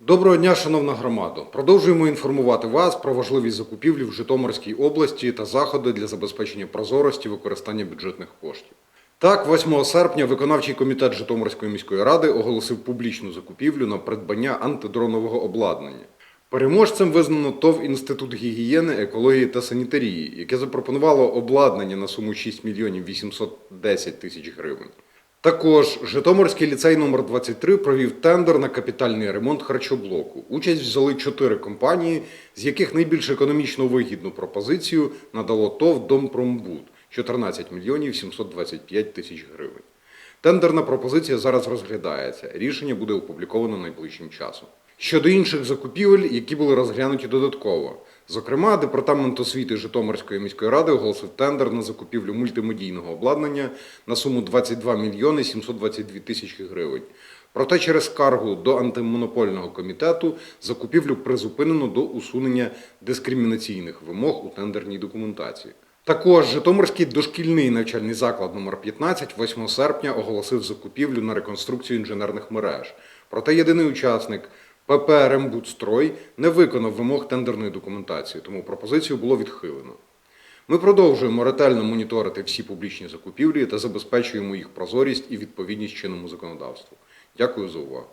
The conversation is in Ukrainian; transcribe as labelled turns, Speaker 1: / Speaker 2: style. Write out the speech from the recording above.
Speaker 1: Доброго дня, шановна громада. Продовжуємо інформувати вас про важливість закупівлі в Житомирській області та заходи для забезпечення прозорості використання бюджетних коштів. Так, 8 серпня виконавчий комітет Житомирської міської ради оголосив публічну закупівлю на придбання антидронового обладнання. Переможцем визнано ТОВ Інститут гігієни, екології та санітарії, яке запропонувало обладнання на суму 6 мільйонів 810 тисяч гривень. Також Житомирський ліцей номер 23 провів тендер на капітальний ремонт харчоблоку. Участь взяли чотири компанії, з яких найбільш економічно вигідну пропозицію надало ТОВ Домпромбуд 14 мільйонів 725 тисяч гривень. Тендерна пропозиція зараз розглядається. Рішення буде опубліковано найближчим часом. Щодо інших закупівель, які були розглянуті додатково. Зокрема, департамент освіти Житомирської міської ради оголосив тендер на закупівлю мультимедійного обладнання на суму 22 мільйони 722 тисячі гривень. Проте через скаргу до антимонопольного комітету закупівлю призупинено до усунення дискримінаційних вимог у тендерній документації. Також Житомирський дошкільний навчальний заклад номер 15 8 серпня оголосив закупівлю на реконструкцію інженерних мереж. Проте єдиний учасник ПП «Рембудстрой» не виконав вимог тендерної документації, тому пропозицію було відхилено. Ми продовжуємо ретельно моніторити всі публічні закупівлі та забезпечуємо їх прозорість і відповідність чинному законодавству. Дякую за увагу.